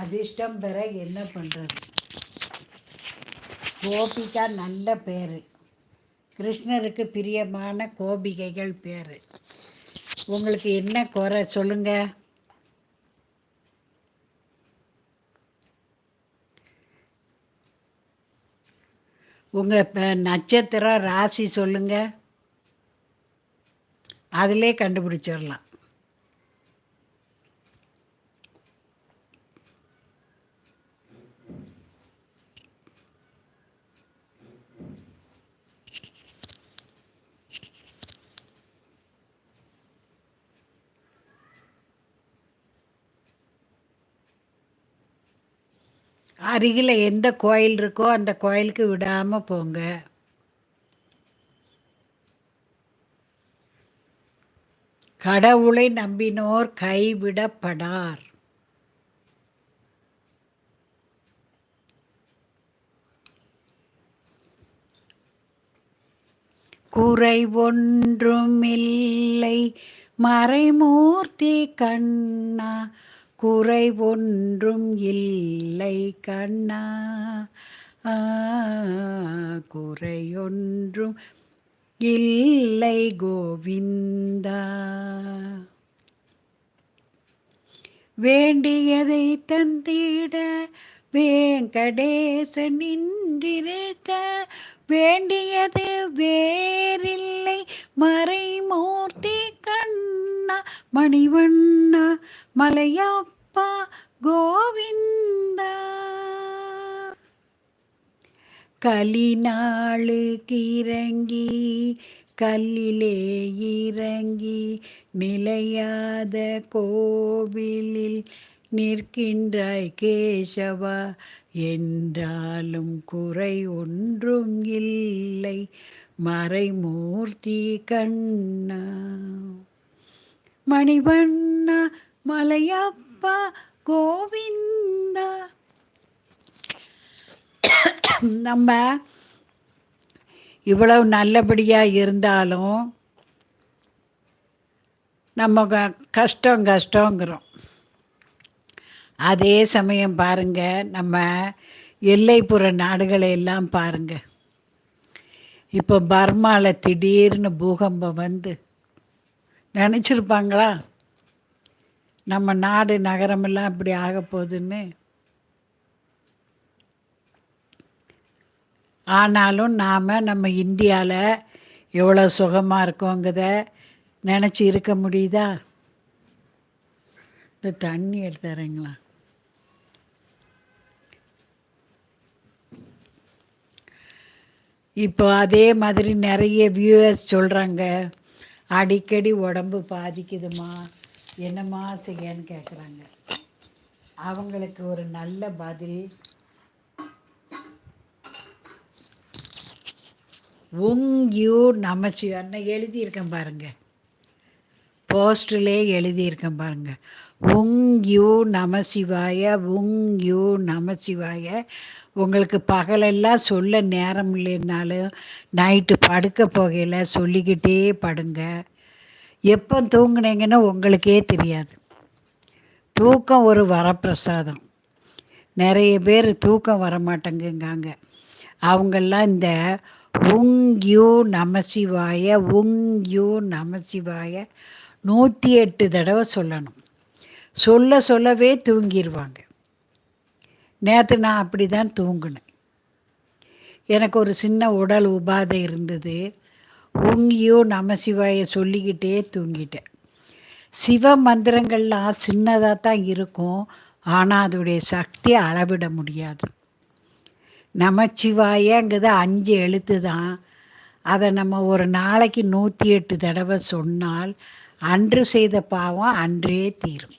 அதிர்ஷ்டம் பெற என்ன பண்ணுறது கோபிகா நல்ல பேர். கிருஷ்ணருக்கு பிரியமான கோபிகைகள் பேர். உங்களுக்கு என்ன குறை சொல்லுங்க? உங்கள் நட்சத்திரம் ராசி சொல்லுங்கள் அதிலே கண்டுபிடிச்சிடலாம். அருகில் எந்த கோயில் இருக்கோ அந்த கோயிலுக்கு விடாமல் போங்க. கடவுளை நம்பினோர் கைவிடப்படார். குறை ஒன்றுமில்லை மறைமூர்த்தி கண்ணா. குறை ஒன்றும் இல்லை கண்ணா. குறையொன்றும் இல்லை கோவிந்தா. வேண்டியதை தந்திட வேங்கடேச நின்றிருக்க வேண்டியது வேறில்லை. மறைமூர்த்தி கண்ணா மணிவண்ணா மலையப்பா கோவிந்தா. கலிநாளுக்கு இறங்கி கல்லிலே இறங்கி நிலையாத கோவிலில் நிற்கின்றாய் கேசவா. என்றாலும் குறை ஒன்றும் இல்லை. மறைமூர்த்தி கண்ணா. மணிவண்ணா மலையப்பா கோவிந்தா. நம்ம இவ்வளவு நல்லபடியாக இருந்தாலும் நம்ம க- கஷ்டம் கஷ்டங்கிறோம். அதே சமயம் பாருங்க நம்ம எல்லைப்புற நாடுகளை எல்லாம் பாருங்க. இப்போ பர்மாவில் திடீர்னு பூகம்பம் வந்து நினச்சிருப்பாங்களா? நம்ம நாடு நகரமெல்லாம் இப்படி ஆக போகுதுன்னு? ஆனாலும் நாம் நம்ம இந்தியாவில் எவ்வளோ சுகமாக இருக்கோங்கிறத நினச்சி இருக்க முடியுதா? இந்த தண்ணி எடுத்துறீங்களா இப்போ அதே மாதிரி நிறைய வியூவர்ஸ் சொல்கிறாங்க அடிக்கடி உடம்பு பாதிக்குதுமா? என்னம்மா செய்யன்னு கேட்குறாங்க அவங்களுக்கு ஒரு நல்ல பதில் உங் யூ நமச்சிவான்னு எழுதியிருக்கேன் பாருங்க. போஸ்டிலே எழுதியிருக்கேன் பாருங்க. உங் யூ நமசிவாய உங் யூ நமசிவாய. உங்களுக்கு பகலெல்லாம் சொல்ல நேரம் இல்லைன்னாலும் நைட்டு படுக்க போகையில் சொல்லிக்கிட்டே படுங்க. எப்போ தூங்கினீங்கன்னு உங்களுக்கே தெரியாது. தூக்கம் ஒரு வரப்பிரசாதம். நிறைய பேர் தூக்கம் வர மாட்டேங்குங்காங்க அவங்கெல்லாம் இந்த உங் யூ நமசிவாய உங் யூ நமசிவாய. நூற்றி எட்டு தடவை சொல்லணும். சொல்ல சொல்லவே தூங்கிடுவாங்க நேற்று நான் அப்படி தான் தூங்கினேன். எனக்கு ஒரு சின்ன உடல் உபாதை இருந்தது. உங்கியோ நமசிவாய சொல்லிக்கிட்டே தூங்கிட்டேன். சிவ மந்திரங்கள்லாம் சின்னதாக தான் இருக்கும். ஆனால் அதோடைய சக்தியை அளவிட முடியாது. நமச்சிவாயங்கிறது அஞ்சு எழுத்து தான் அதை நம்ம ஒரு நாளைக்கு நூற்றி எட்டு தடவை சொன்னால் அன்று செய்த பாவம் அன்றே தீரும்.